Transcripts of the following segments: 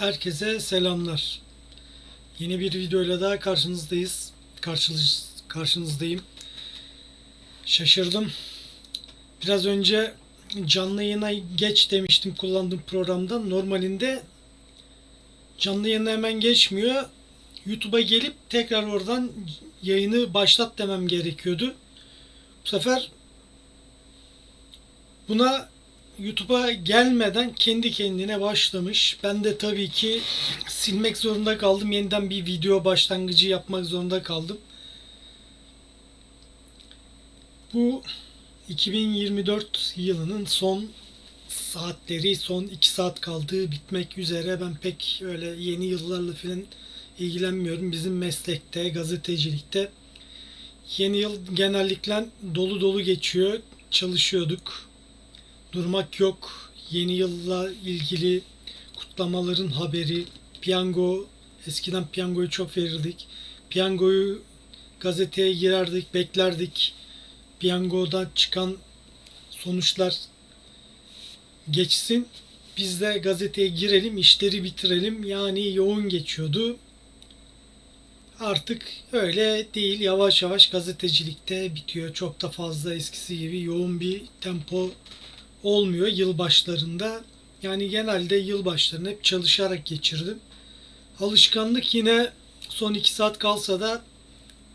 Herkese selamlar. Yeni bir videoyla daha karşınızdayız. Karşınız, karşınızdayım. Şaşırdım. Biraz önce canlı yayına geç demiştim kullandığım programdan. Normalinde canlı yayına hemen geçmiyor. YouTube'a gelip tekrar oradan yayını başlat demem gerekiyordu. Bu sefer buna YouTube'a gelmeden kendi kendine başlamış. Ben de tabii ki silmek zorunda kaldım. Yeniden bir video başlangıcı yapmak zorunda kaldım. Bu 2024 yılının son saatleri, son 2 saat kaldığı bitmek üzere. Ben pek öyle yeni yıllarla falan ilgilenmiyorum. Bizim meslekte, gazetecilikte yeni yıl genellikle dolu dolu geçiyor. Çalışıyorduk durmak yok. Yeni yılla ilgili kutlamaların haberi, piyango, eskiden piyangoyu çok verirdik. Piyangoyu gazeteye girerdik, beklerdik. Piyangodan çıkan sonuçlar geçsin. Biz de gazeteye girelim, işleri bitirelim. Yani yoğun geçiyordu. Artık öyle değil. Yavaş yavaş gazetecilikte bitiyor. Çok da fazla eskisi gibi yoğun bir tempo olmuyor yıl başlarında. Yani genelde yıl başlarını hep çalışarak geçirdim. Alışkanlık yine son 2 saat kalsa da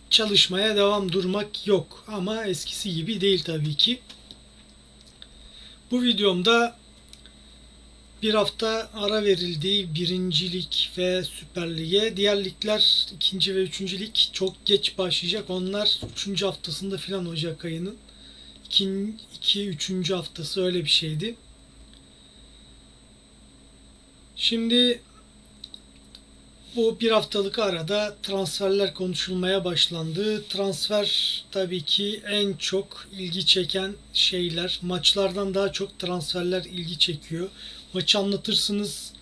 çalışmaya devam durmak yok. Ama eskisi gibi değil tabii ki. Bu videomda bir hafta ara verildiği birincilik ve Süper Lig'e. Diğer ligler ikinci ve üçüncü lig çok geç başlayacak. Onlar üçüncü haftasında filan Ocak ayının. 2 3. haftası öyle bir şeydi. Şimdi bu bir haftalık arada transferler konuşulmaya başlandı. Transfer tabii ki en çok ilgi çeken şeyler. Maçlardan daha çok transferler ilgi çekiyor. Maçı anlatırsınız.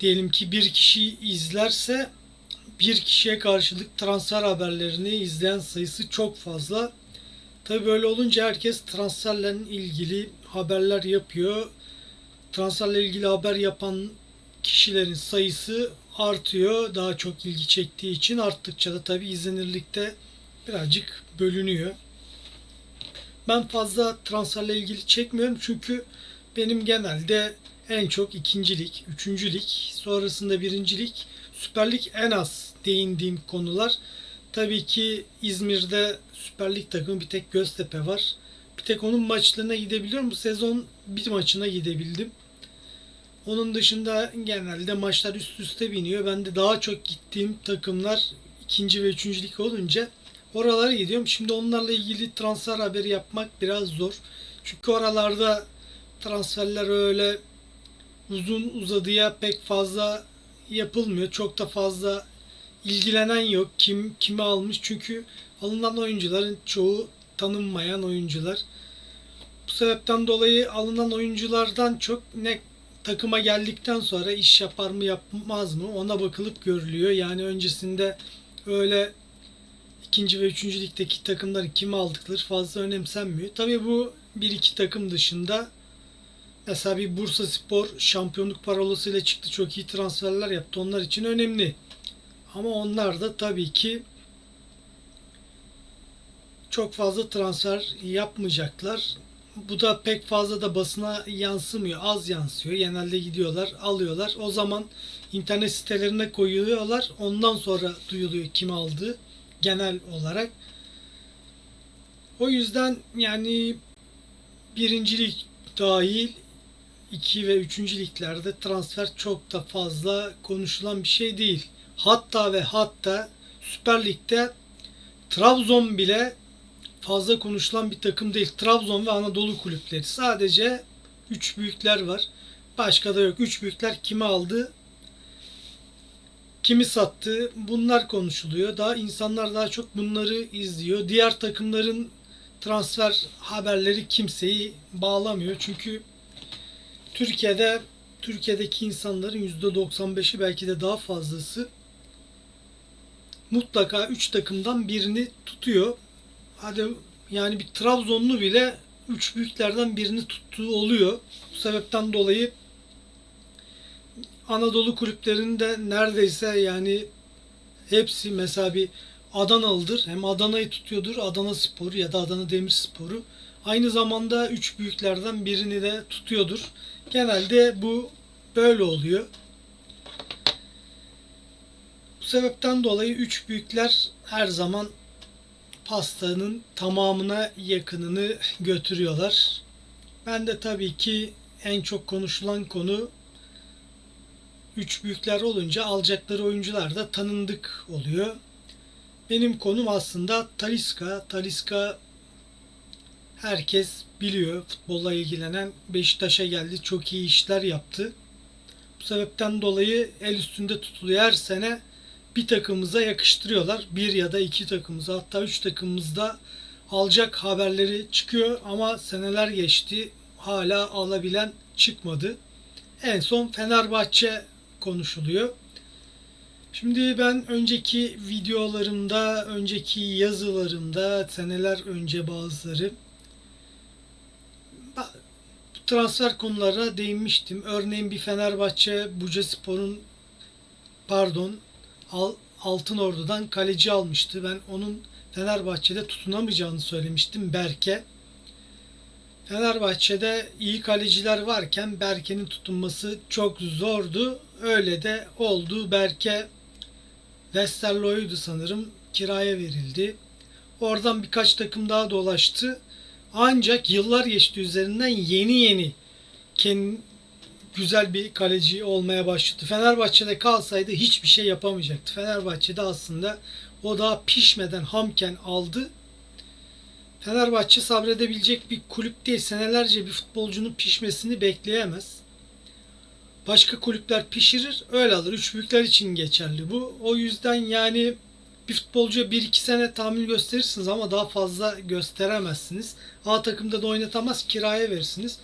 Diyelim ki bir kişi izlerse bir kişiye karşılık transfer haberlerini izleyen sayısı çok fazla. Tabi böyle olunca herkes transferle ilgili haberler yapıyor. Transferle ilgili haber yapan kişilerin sayısı artıyor. Daha çok ilgi çektiği için arttıkça da tabi izlenirlikte birazcık bölünüyor. Ben fazla transferle ilgili çekmiyorum çünkü benim genelde en çok ikincilik, üçüncülük, sonrasında birincilik, süperlik en az değindiğim konular. Tabii ki İzmir'de Süper Lig takımı bir tek Göztepe var. Bir tek onun maçlarına gidebiliyorum. Bu sezon bir maçına gidebildim. Onun dışında genelde maçlar üst üste biniyor. Ben de daha çok gittiğim takımlar ikinci ve üçüncü lig olunca oralara gidiyorum. Şimdi onlarla ilgili transfer haberi yapmak biraz zor. Çünkü oralarda transferler öyle uzun uzadıya pek fazla yapılmıyor. Çok da fazla ilgilenen yok. Kim kimi almış? Çünkü alınan oyuncuların çoğu tanınmayan oyuncular. Bu sebepten dolayı alınan oyunculardan çok ne takıma geldikten sonra iş yapar mı yapmaz mı ona bakılıp görülüyor. Yani öncesinde öyle ikinci ve üçüncü ligdeki takımları kimi aldıkları fazla önemsenmiyor. Tabii bu bir iki takım dışında mesela bir Bursa Spor şampiyonluk parolasıyla çıktı. Çok iyi transferler yaptı. Onlar için önemli. Ama onlar da tabii ki çok fazla transfer yapmayacaklar. Bu da pek fazla da basına yansımıyor. Az yansıyor. Genelde gidiyorlar, alıyorlar. O zaman internet sitelerine koyuyorlar. Ondan sonra duyuluyor kim aldığı genel olarak. O yüzden yani birincilik dahil 2 ve 3. liglerde transfer çok da fazla konuşulan bir şey değil. Hatta ve hatta Süper Lig'de Trabzon bile fazla konuşulan bir takım değil. Trabzon ve Anadolu kulüpleri. Sadece 3 büyükler var. Başka da yok. 3 büyükler kimi aldı? Kimi sattı? Bunlar konuşuluyor. Daha insanlar daha çok bunları izliyor. Diğer takımların transfer haberleri kimseyi bağlamıyor. Çünkü Türkiye'de Türkiye'deki insanların %95'i belki de daha fazlası mutlaka 3 takımdan birini tutuyor. Hadi yani bir Trabzonlu bile 3 büyüklerden birini tuttuğu oluyor. Bu sebepten dolayı Anadolu kulüplerinde neredeyse yani hepsi mesela bir Adanalıdır. Hem Adana'yı tutuyordur Adana Sporu ya da Adana Demirspor'u. Aynı zamanda üç büyüklerden birini de tutuyordur. Genelde bu böyle oluyor. Bu sebepten dolayı üç büyükler her zaman pastanın tamamına yakınını götürüyorlar. Ben de tabii ki en çok konuşulan konu üç büyükler olunca alacakları oyuncular da tanındık oluyor. Benim konum aslında Taliska. Taliska herkes biliyor. Futbolla ilgilenen Beşiktaş'a geldi. Çok iyi işler yaptı. Bu sebepten dolayı el üstünde tutuluyor. Her sene bir takımımıza yakıştırıyorlar. Bir ya da iki takımımıza hatta üç takımımızda alacak haberleri çıkıyor ama seneler geçti. Hala alabilen çıkmadı. En son Fenerbahçe konuşuluyor. Şimdi ben önceki videolarımda, önceki yazılarımda seneler önce bazıları transfer konularına değinmiştim. Örneğin bir Fenerbahçe Bucaspor'un pardon Al, Altın Ordu'dan kaleci almıştı. Ben onun Fenerbahçe'de tutunamayacağını söylemiştim Berke. Fenerbahçe'de iyi kaleciler varken Berke'nin tutunması çok zordu. Öyle de oldu. Berke Westerlo'ydu sanırım. Kiraya verildi. Oradan birkaç takım daha dolaştı. Ancak yıllar geçti üzerinden yeni yeni güzel bir kaleci olmaya başladı. Fenerbahçe'de kalsaydı hiçbir şey yapamayacaktı. Fenerbahçe'de aslında o daha pişmeden hamken aldı. Fenerbahçe sabredebilecek bir kulüp değil. Senelerce bir futbolcunun pişmesini bekleyemez. Başka kulüpler pişirir, öyle alır. Üç büyükler için geçerli bu. O yüzden yani bir futbolcuya 1-2 sene tahammül gösterirsiniz ama daha fazla gösteremezsiniz. A takımda da oynatamaz, kiraya verirsiniz.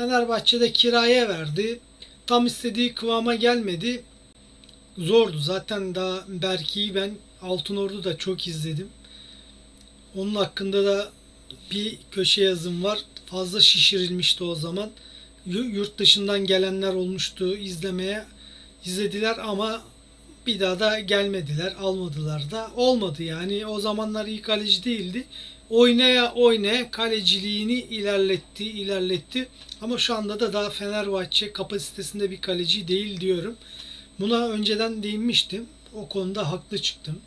Fenerbahçe'de kiraya verdi. Tam istediği kıvama gelmedi. Zordu. Zaten daha Berke'yi ben Altınordu'da çok izledim. Onun hakkında da bir köşe yazım var. Fazla şişirilmişti o zaman. Yurt dışından gelenler olmuştu izlemeye. izlediler ama bir daha da gelmediler, almadılar da. Olmadı yani. O zamanlar iyi kaleci değildi. Oynaya oynaya kaleciliğini ilerletti, ilerletti. Ama şu anda da daha Fenerbahçe kapasitesinde bir kaleci değil diyorum. Buna önceden değinmiştim. O konuda haklı çıktım.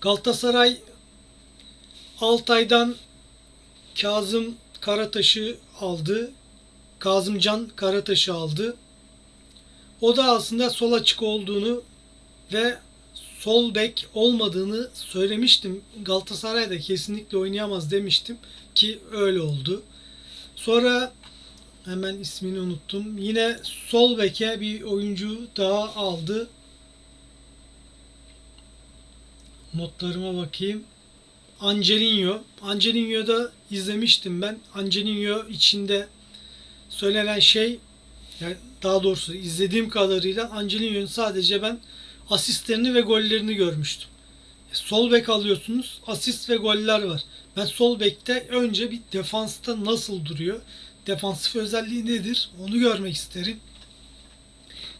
Galatasaray Altay'dan Kazım Karataş'ı aldı. Kazımcan Karataş'ı aldı. O da aslında sol açık olduğunu ve sol bek olmadığını söylemiştim. Galatasaray'da kesinlikle oynayamaz demiştim ki öyle oldu. Sonra hemen ismini unuttum. Yine sol beke bir oyuncu daha aldı. Notlarıma bakayım. Angelino. Angelino'da izlemiştim ben. Angelino içinde söylenen şey yani daha doğrusu izlediğim kadarıyla Angelino'nun sadece ben asistlerini ve gollerini görmüştüm. E, sol bek alıyorsunuz, asist ve goller var. Ben sol bekte önce bir defansta nasıl duruyor, defansif özelliği nedir onu görmek isterim.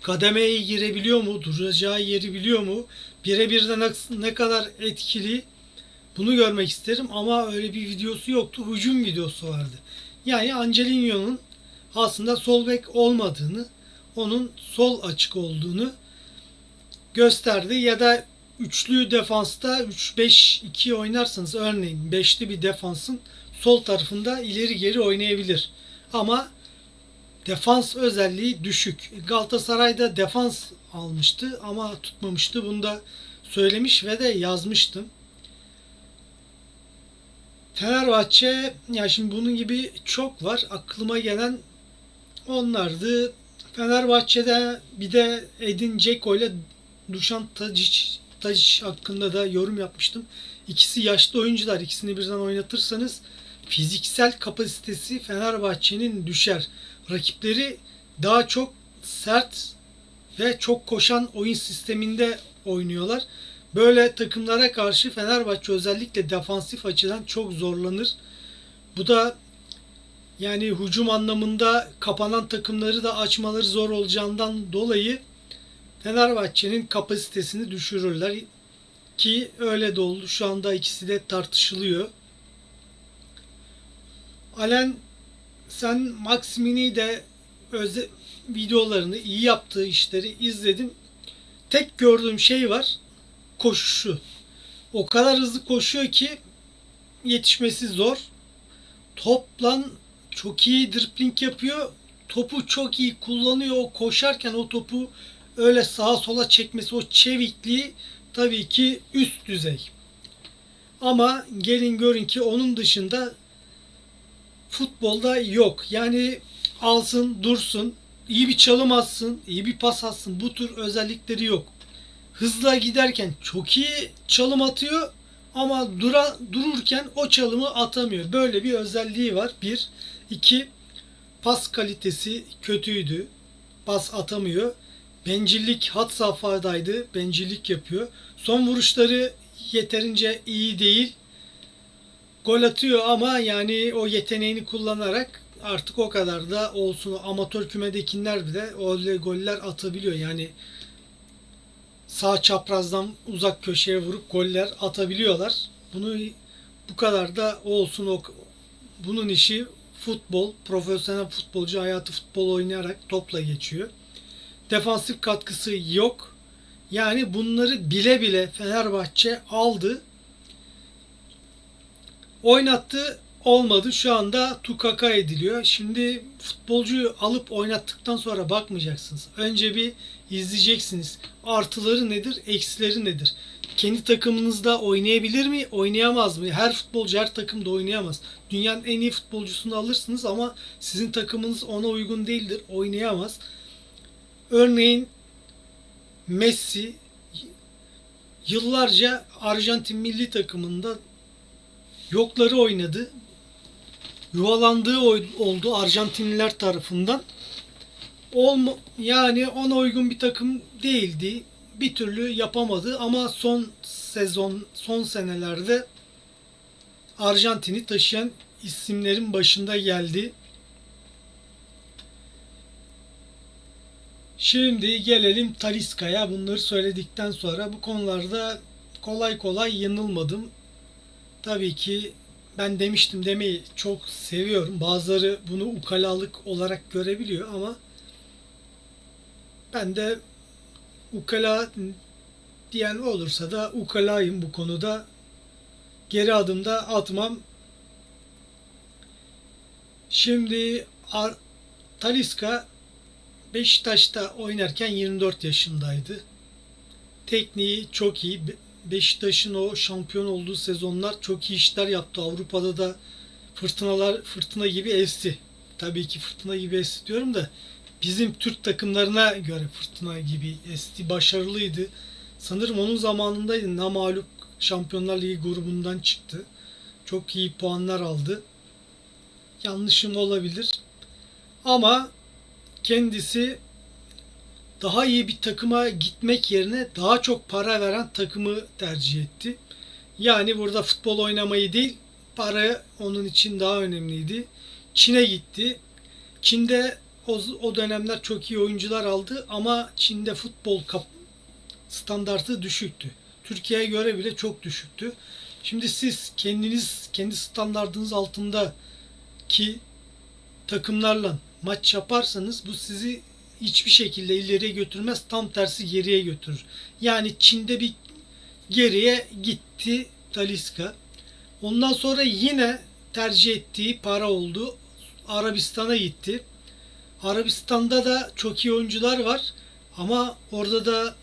Kademeye girebiliyor mu, duracağı yeri biliyor mu, birebir de ne kadar etkili bunu görmek isterim ama öyle bir videosu yoktu. Hücum videosu vardı. Yani Angelino'nun aslında sol bek olmadığını, onun sol açık olduğunu gösterdi ya da üçlü defansta 3-5-2 oynarsanız örneğin beşli bir defansın sol tarafında ileri geri oynayabilir. Ama defans özelliği düşük. Galatasaray'da defans almıştı ama tutmamıştı. Bunu da söylemiş ve de yazmıştım. Fenerbahçe ya şimdi bunun gibi çok var. Aklıma gelen onlardı. Fenerbahçe'de bir de Edin Dzeko ile Dušan Tadic, Tadic hakkında da yorum yapmıştım. İkisi yaşlı oyuncular. İkisini birden oynatırsanız fiziksel kapasitesi Fenerbahçe'nin düşer. Rakipleri daha çok sert ve çok koşan oyun sisteminde oynuyorlar. Böyle takımlara karşı Fenerbahçe özellikle defansif açıdan çok zorlanır. Bu da Yani hücum anlamında kapanan takımları da açmaları zor olacağından dolayı Fenerbahçe'nin kapasitesini düşürürler. Ki öyle de oldu. Şu anda ikisi de tartışılıyor. Alen sen Maximini de öze, videolarını, iyi yaptığı işleri izledim. Tek gördüğüm şey var. Koşuşu. O kadar hızlı koşuyor ki yetişmesi zor. Toplan çok iyi dribbling yapıyor. Topu çok iyi kullanıyor. O koşarken o topu öyle sağa sola çekmesi, o çevikliği tabii ki üst düzey. Ama gelin görün ki onun dışında futbolda yok. Yani alsın, dursun, iyi bir çalım atsın, iyi bir pas atsın. Bu tür özellikleri yok. Hızla giderken çok iyi çalım atıyor ama dura, dururken o çalımı atamıyor. Böyle bir özelliği var. Bir. iki pas kalitesi kötüydü. Pas atamıyor. Bencillik hat safhadaydı. Bencillik yapıyor. Son vuruşları yeterince iyi değil. Gol atıyor ama yani o yeteneğini kullanarak artık o kadar da olsun. Amatör kümedekiler bile öyle goller atabiliyor. Yani sağ çaprazdan uzak köşeye vurup goller atabiliyorlar. Bunu bu kadar da olsun. O, bunun işi futbol, profesyonel futbolcu hayatı futbol oynayarak topla geçiyor. Defansif katkısı yok. Yani bunları bile bile Fenerbahçe aldı. Oynattı olmadı. Şu anda tukaka ediliyor. Şimdi futbolcuyu alıp oynattıktan sonra bakmayacaksınız. Önce bir izleyeceksiniz. Artıları nedir, eksileri nedir? Kendi takımınızda oynayabilir mi, oynayamaz mı? Her futbolcu her takımda oynayamaz. Dünyanın en iyi futbolcusunu alırsınız ama sizin takımınız ona uygun değildir, oynayamaz. Örneğin Messi yıllarca Arjantin milli takımında yokları oynadı. Yuvalandığı oldu Arjantinliler tarafından. Olma, yani ona uygun bir takım değildi. Bir türlü yapamadı ama son sezon, son senelerde Arjantin'i taşıyan isimlerin başında geldi. Şimdi gelelim Taliska'ya. Bunları söyledikten sonra bu konularda kolay kolay yanılmadım. Tabii ki ben demiştim demeyi çok seviyorum. Bazıları bunu ukalalık olarak görebiliyor ama ben de ukala diyen olursa da ukalayım bu konuda. Geri adımda atmam. Şimdi Taliska Beşiktaş'ta oynarken 24 yaşındaydı. Tekniği çok iyi. Be- Beşiktaş'ın o şampiyon olduğu sezonlar çok iyi işler yaptı. Avrupa'da da fırtınalar fırtına gibi esti. Tabii ki fırtına gibi esti diyorum da bizim Türk takımlarına göre fırtına gibi esti. Başarılıydı. Sanırım onun zamanındaydı. Namalup Şampiyonlar Ligi grubundan çıktı. Çok iyi puanlar aldı. Yanlışım olabilir. Ama kendisi daha iyi bir takıma gitmek yerine daha çok para veren takımı tercih etti. Yani burada futbol oynamayı değil, para onun için daha önemliydi. Çin'e gitti. Çin'de o, o dönemler çok iyi oyuncular aldı ama Çin'de futbol kap, standartı düşüktü. Türkiye'ye göre bile çok düşüktü. Şimdi siz kendiniz kendi standartınız altında ki takımlarla maç yaparsanız bu sizi hiçbir şekilde ileriye götürmez. Tam tersi geriye götürür. Yani Çin'de bir geriye gitti Taliska. Ondan sonra yine tercih ettiği para oldu. Arabistan'a gitti. Arabistan'da da çok iyi oyuncular var. Ama orada da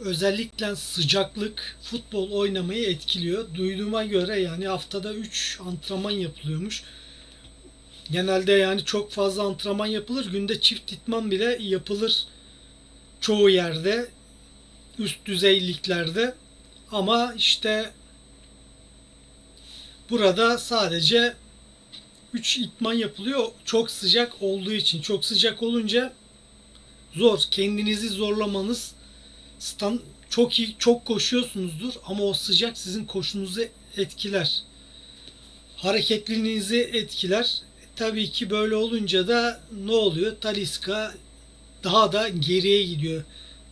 özellikle sıcaklık futbol oynamayı etkiliyor. Duyduğuma göre yani haftada 3 antrenman yapılıyormuş. Genelde yani çok fazla antrenman yapılır. Günde çift itman bile yapılır çoğu yerde. Üst düzey liglerde. Ama işte burada sadece 3 itman yapılıyor. Çok sıcak olduğu için. Çok sıcak olunca zor. Kendinizi zorlamanız stand, çok iyi çok koşuyorsunuzdur ama o sıcak sizin koşunuzu etkiler. Hareketliliğinizi etkiler. Tabii ki böyle olunca da ne oluyor? Taliska daha da geriye gidiyor.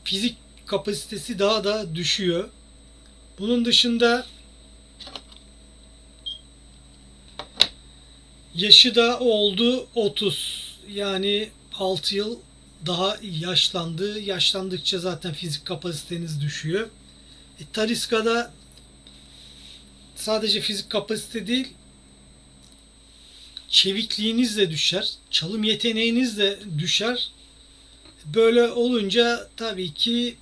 Fizik kapasitesi daha da düşüyor. Bunun dışında yaşı da oldu 30. Yani 6 yıl daha yaşlandı. Yaşlandıkça zaten fizik kapasiteniz düşüyor. E, Taliska'da sadece fizik kapasite değil çevikliğiniz de düşer. Çalım yeteneğiniz de düşer. Böyle olunca tabii ki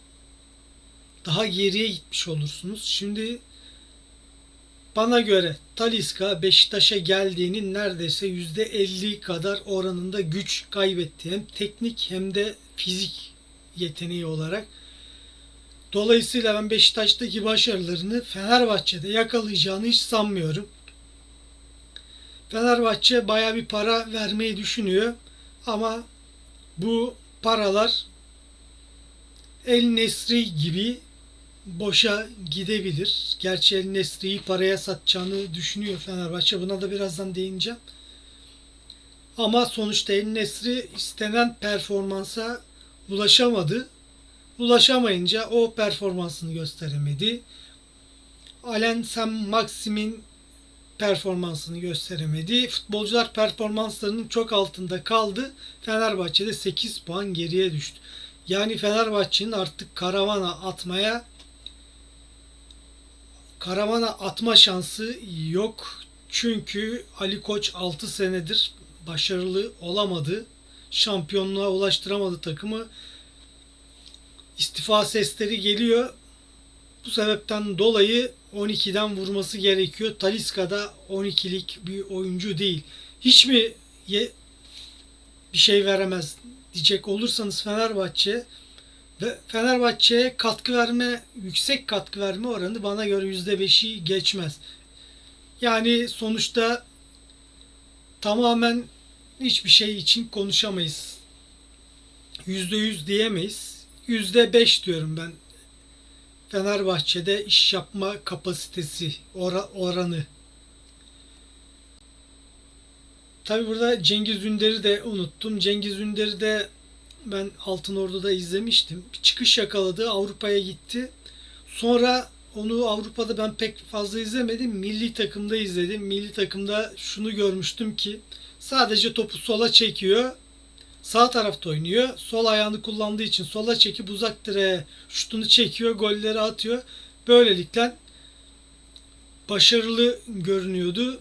daha geriye gitmiş olursunuz. Şimdi bana göre Taliska Beşiktaş'a geldiğinin neredeyse %50 kadar oranında güç kaybetti. Hem teknik hem de fizik yeteneği olarak. Dolayısıyla ben Beşiktaş'taki başarılarını Fenerbahçe'de yakalayacağını hiç sanmıyorum. Fenerbahçe baya bir para vermeyi düşünüyor. Ama bu paralar El Nesri gibi boşa gidebilir. Gerçi El Nesri'yi paraya satacağını düşünüyor Fenerbahçe. Buna da birazdan değineceğim. Ama sonuçta El Nesri istenen performansa ulaşamadı. Ulaşamayınca o performansını gösteremedi. Alen Sam Maxim'in performansını gösteremedi. Futbolcular performanslarının çok altında kaldı. Fenerbahçe'de 8 puan geriye düştü. Yani Fenerbahçe'nin artık karavana atmaya karavana atma şansı yok. Çünkü Ali Koç 6 senedir başarılı olamadı. Şampiyonluğa ulaştıramadı takımı. İstifa sesleri geliyor. Bu sebepten dolayı 12'den vurması gerekiyor. Taliska da 12'lik bir oyuncu değil. Hiç mi ye- bir şey veremez diyecek olursanız Fenerbahçe ve Fenerbahçe'ye katkı verme, yüksek katkı verme oranı bana göre %5'i geçmez. Yani sonuçta tamamen hiçbir şey için konuşamayız. %100 diyemeyiz. %5 diyorum ben Fenerbahçe'de iş yapma kapasitesi ora- oranı. Tabi burada Cengiz Ünder'i de unuttum. Cengiz Ünder'i de ben Altın Ordu'da izlemiştim. Bir çıkış yakaladı. Avrupa'ya gitti. Sonra onu Avrupa'da ben pek fazla izlemedim. Milli takımda izledim. Milli takımda şunu görmüştüm ki sadece topu sola çekiyor. Sağ tarafta oynuyor. Sol ayağını kullandığı için sola çekip uzak direğe şutunu çekiyor. Golleri atıyor. Böylelikle başarılı görünüyordu.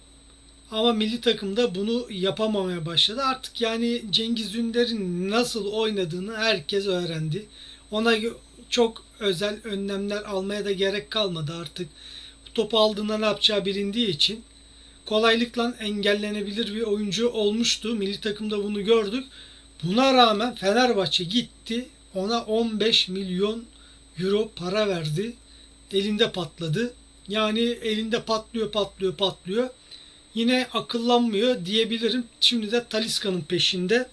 Ama milli takımda bunu yapamamaya başladı. Artık yani Cengiz Ünder'in nasıl oynadığını herkes öğrendi. Ona çok özel önlemler almaya da gerek kalmadı artık. Topu aldığında ne yapacağı bilindiği için kolaylıkla engellenebilir bir oyuncu olmuştu. Milli takımda bunu gördük. Buna rağmen Fenerbahçe gitti. Ona 15 milyon euro para verdi. Elinde patladı. Yani elinde patlıyor, patlıyor, patlıyor. Yine akıllanmıyor diyebilirim. Şimdi de Taliska'nın peşinde.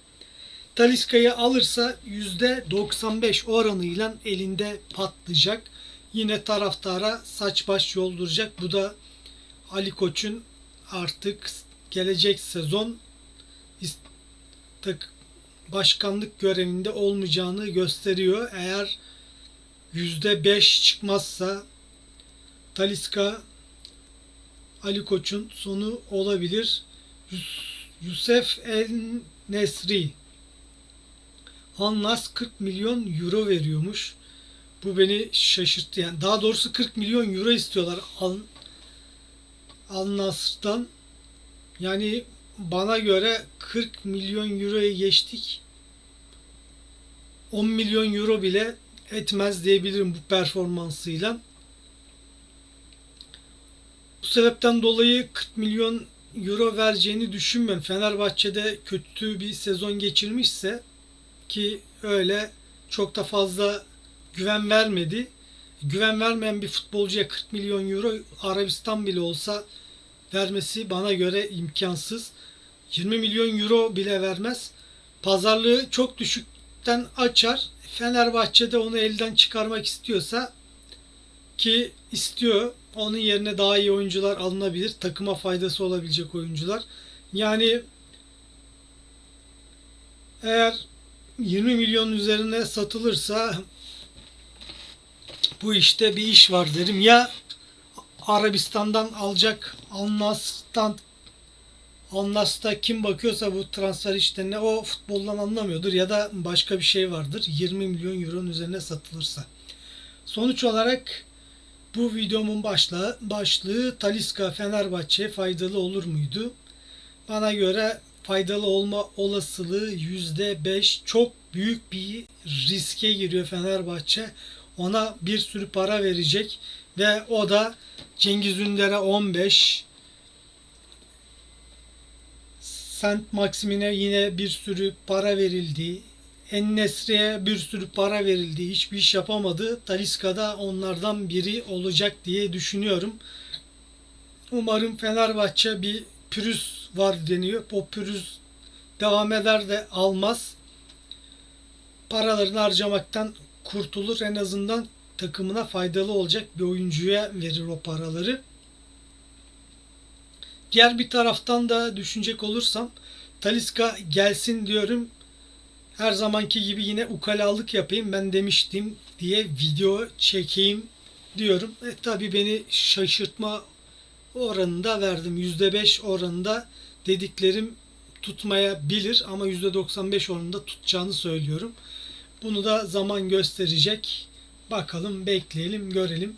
Taliska'yı alırsa %95 oranıyla elinde patlayacak. Yine taraftara saç baş yolduracak. Bu da Ali Koç'un artık gelecek sezon tak- başkanlık görevinde olmayacağını gösteriyor. Eğer %5 çıkmazsa Taliska Ali Koç'un sonu olabilir. Yus- Yusuf El Nesri Hannas 40 milyon euro veriyormuş. Bu beni şaşırttı. Yani daha doğrusu 40 milyon euro istiyorlar Al, Al Nasr'dan. Yani bana göre 40 milyon euroya geçtik. 10 milyon euro bile etmez diyebilirim bu performansıyla. Bu sebepten dolayı 40 milyon euro vereceğini düşünmüyorum. Fenerbahçe'de kötü bir sezon geçirmişse ki öyle çok da fazla güven vermedi. Güven vermeyen bir futbolcuya 40 milyon euro Arabistan bile olsa vermesi bana göre imkansız. 20 milyon euro bile vermez. Pazarlığı çok düşükten açar. Fenerbahçe'de onu elden çıkarmak istiyorsa ki istiyor. Onun yerine daha iyi oyuncular alınabilir. Takıma faydası olabilecek oyuncular. Yani Eğer 20 milyon üzerine satılırsa bu işte bir iş var derim. Ya Arabistan'dan alacak Al-Nas'tan Al-Nas'ta kim bakıyorsa bu transfer işlerine o futboldan anlamıyordur ya da başka bir şey vardır. 20 milyon euronun üzerine satılırsa. Sonuç olarak bu videomun başlığı, başlığı Taliska Fenerbahçe faydalı olur muydu? Bana göre faydalı olma olasılığı %5 çok büyük bir riske giriyor Fenerbahçe. Ona bir sürü para verecek ve o da Cengiz Ünder'e 15 Saint Maximin'e yine bir sürü para verildi. Ennesri'ye bir sürü para verildi. Hiçbir iş yapamadı. Taliska da onlardan biri olacak diye düşünüyorum. Umarım Fenerbahçe bir pürüz var deniyor. O pürüz devam eder de almaz. Paralarını harcamaktan kurtulur. En azından takımına faydalı olacak bir oyuncuya verir o paraları. Diğer bir taraftan da düşünecek olursam Taliska gelsin diyorum. Her zamanki gibi yine ukalalık yapayım ben demiştim diye video çekeyim diyorum. E tabi beni şaşırtma oranında verdim. %5 oranında dediklerim tutmayabilir ama %95 oranında tutacağını söylüyorum. Bunu da zaman gösterecek. Bakalım bekleyelim görelim.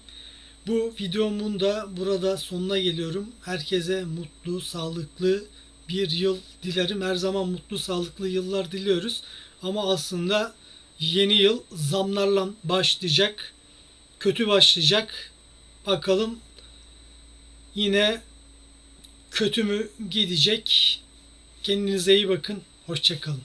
Bu videomun da burada sonuna geliyorum. Herkese mutlu, sağlıklı bir yıl dilerim. Her zaman mutlu, sağlıklı yıllar diliyoruz. Ama aslında yeni yıl zamlarla başlayacak. Kötü başlayacak. Bakalım yine kötü mü gidecek? Kendinize iyi bakın. Hoşçakalın.